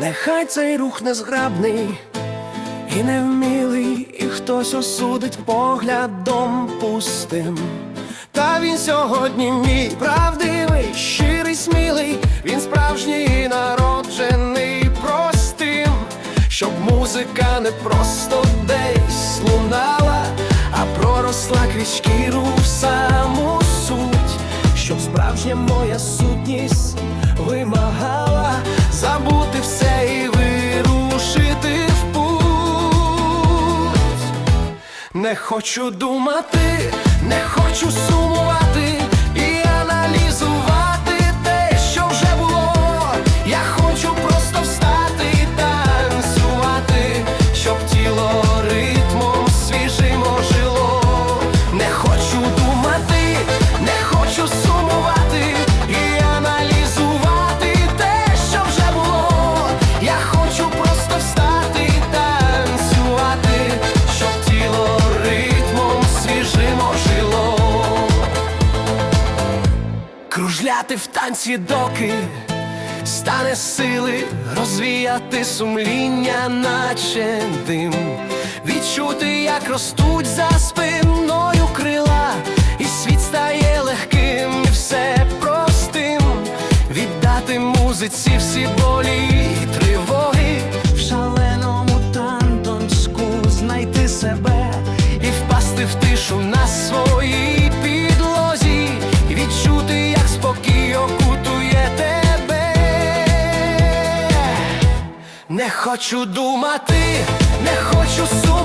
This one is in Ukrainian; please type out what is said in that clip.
Нехай цей рух незграбний і невмілий, і хтось осудить поглядом пустим. Та він сьогодні мій правдивий, щирий, смілий, він справжній народжений простим, щоб музика не просто десь лунала, а проросла крізь шкіру в саму суть, щоб справжня моя сутність Не хочу думати, не хочу сумувати Кружляти в танці доки стане сили розвіяти сумління, наче дим, відчути, як ростуть за спиною крила, і світ стає легким, і все простим, віддати музиці всі болі і тривоги, в шаленому тантонську знайти себе і впасти в тишу Не хочу думати, не хочу сумувати,